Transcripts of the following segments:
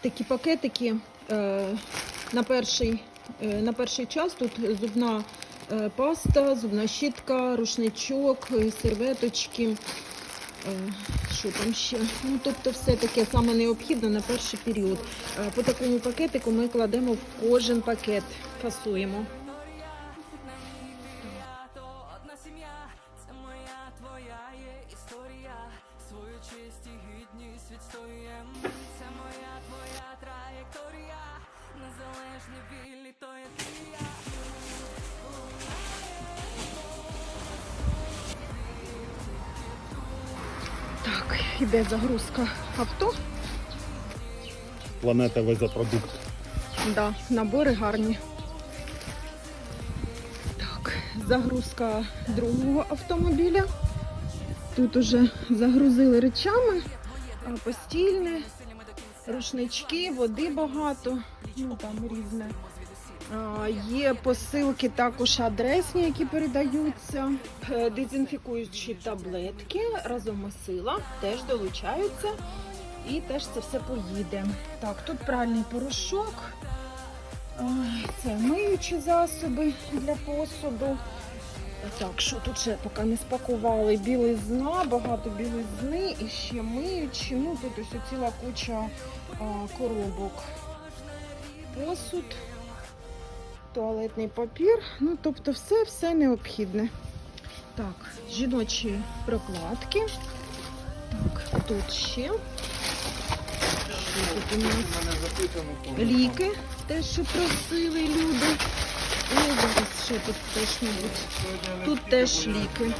такі пакетики е, на перший, е, на перший час. Тут зубна е, паста, зубна щітка, рушничок, серветочки. Що там ще? Ну, тобто все таке саме необхідне на перший період. По такому пакетику ми кладемо в кожен пакет, фасуємо. Честь і гідність відстоюєм. Це моя, твоя траєкторія. Незалежні вільні, то є ти я. Так, іде загрузка авто. Планета везе продукт. Да, набори гарні. Так, загрузка другого автомобіля. Тут уже загрузили речами, постільне, рушнички, води багато. Ну там різне. Є посилки також адресні, які передаються. Е, Дезінфікуючі таблетки разом масила теж долучаються. І теж це все поїде. Так, тут пральний порошок. Це миючі засоби для посуду. Так, що тут ще поки не спакували? Білизна, багато білизни і ще миючі. Ну, тут ось ціла куча а, коробок. Посуд, туалетний папір. Ну, тобто все, все необхідне. Так, жіночі прокладки. Так, тут ще. Тут у нас? Ліки, те, що просили люди. І що тут теж, мабуть. Тут теж ліки.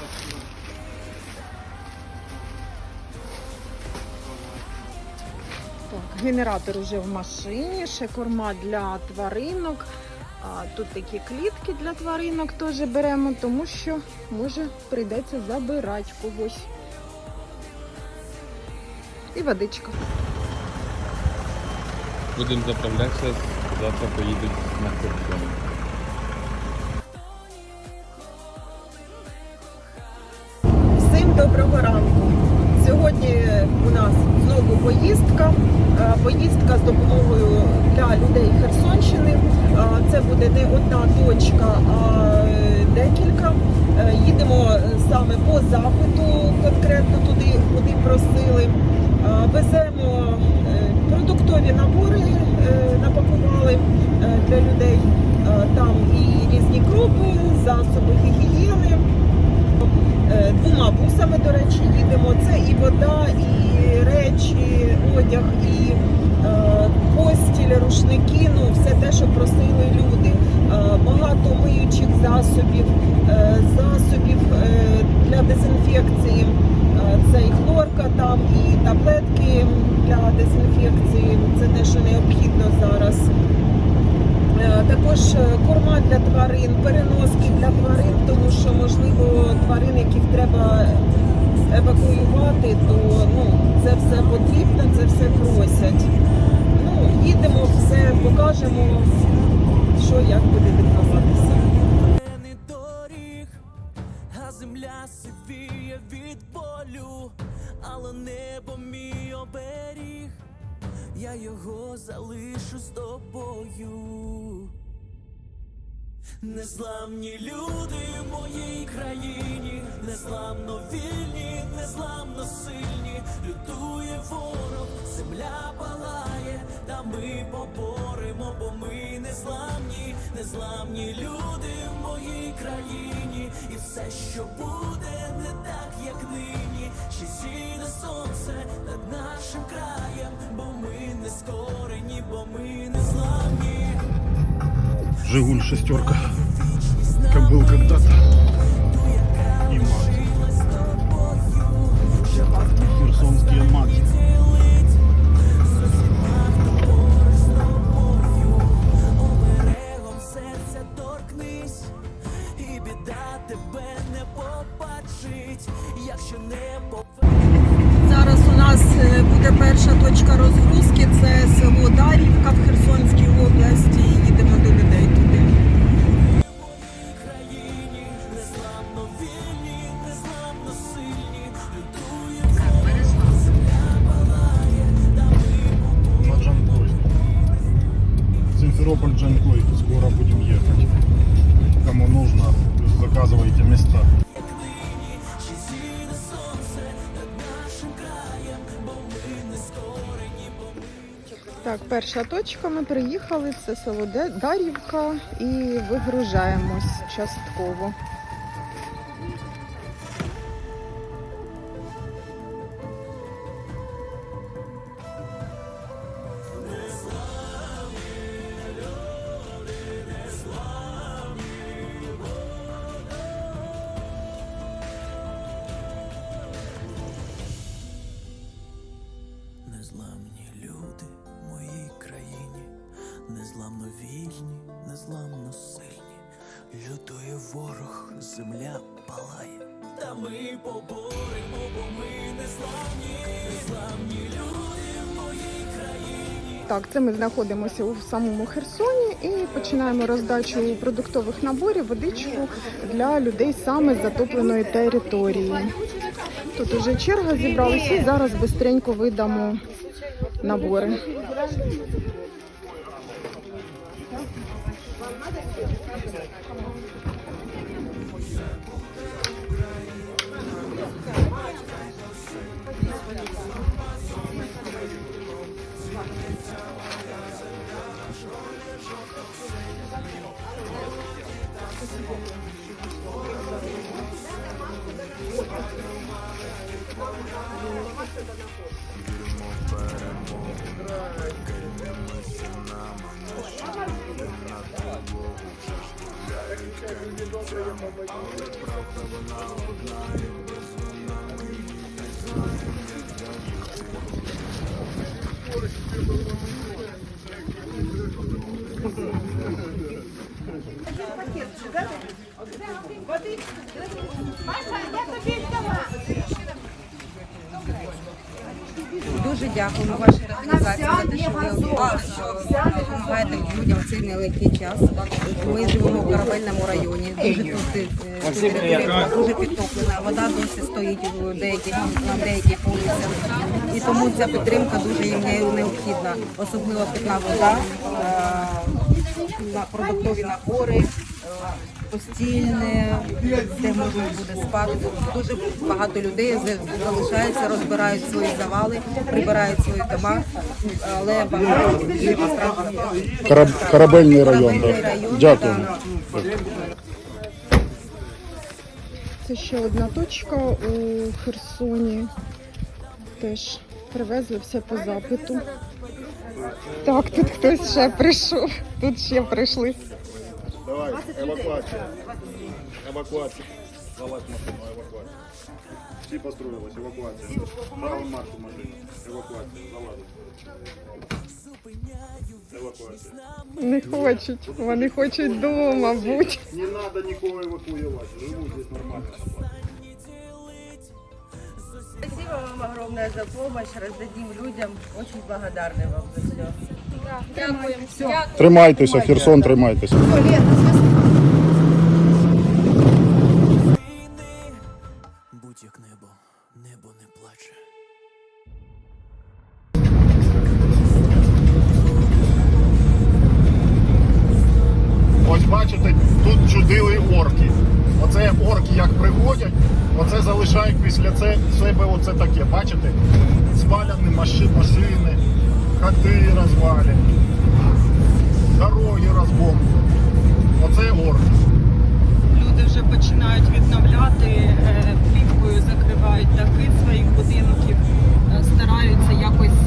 Так, генератор уже в машині, ще корма для тваринок. А, тут такі клітки для тваринок теж беремо, тому що може прийдеться забирати когось. І водичка. Будемо заправлятися, завтра поїдуть на Херсон. Доброго ранку. Сьогодні у нас знову поїздка. Е, Поїздка з допомогою для людей Херсонщини. Е, Це буде не одна точка, а е, декілька. Їдемо саме по запиту, конкретно туди, куди просили. Веземо продуктові набори, напакували для людей. Там і різні крупи, засоби Двома бусами, до речі, їдемо. Це і вода, і речі, одяг, і е, постіль, рушники, ну все те, що просили люди. Е, багато миючих засобів, е, засобів для дезінфекції. Це і хлорка там, і таблетки для дезінфекції. Це те, що необхідно зараз. Е, Також е, корма для тварин, переноски для тварин, тому що можливо тварин, яких треба евакуювати, то ну це все потрібно, це все просять. Ну, їдемо, все покажемо, що як буде відбуватися. земля сивіє від болю, але небо мій оберіг, я його залишу з тобою. Незламні люди в моїй країні, незламно вільні, незламно сильні, лютує ворог, земля палає, та ми поборемо, бо ми незламні, незламні люди в країні, і все, що буде, не так, як нині, ще сіне сонце над нашим краєм, бо ми не скорені, бо ми не зламні. Жигуль шестерка. Как был когда-то. Перша точка розгрузки це село Дарівка в Херсонській області. Їдемо до людей туди. Симферополь Джанкой. Скоро будемо їхати. Кому нужно, заказывайте места. Так, перша точка. Ми приїхали. Це село Дарівка і вигружаємось частково. Незламно вільні, незламно сильні. Лютує ворог, земля палає. Та ми поборемо, бо ми незламні, незламні люди в моїй країні. Так, це ми знаходимося у самому Херсоні і починаємо роздачу продуктових наборів, водичку для людей саме з затопленої території. Тут уже черга зібралася і зараз швидко видамо набори. Беремо перемогу. Дуже дякуємо вашій організації за те, що ви допомагаєте людям в цей нелегкий час. Ми живемо в корабельному районі. Дуже тут е, територія дуже підтоплена. Вода досі стоїть у деяких на деяких вулицях. І тому ця підтримка дуже їм необхідна, особливо питна вода, е, на продуктові набори. Постільне, де можна буде спати. Дуже багато людей за- залишаються, розбирають свої завали, прибирають свої дома, але багато є. Кораб- корабельний район, Корабельний да. район, Дякую. да. Це ще одна точка у Херсоні. Теж привезли все по запиту. Так, тут хтось ще прийшов. Тут ще прийшли. Евакуація. Евакуація. Залазь машину, евакуація. Всі построїлись, евакуація. Правим маршу машину. Евакуація. Залазить. Евакуація. Не хочуть. Вони хочуть вдома бути. Не надо нікого евакуювати. Живуть здесь нормально. Спасибо вам огромное за помощь. Раздадим людям. Очень благодарны вам за все. Тримайтеся, Херсон, тримайтеся. Будь як небо, небо не плаче. Ось бачите, тут чудили орки. Оце орки як приходять, оце залишають після це, себе оце таке. Бачите? Спаляні машини, Хати розвалі, дороги розбом. Оце ор. Люди вже починають відновляти, е, плівкою закривають дахи своїх будинків, е, стараються якось.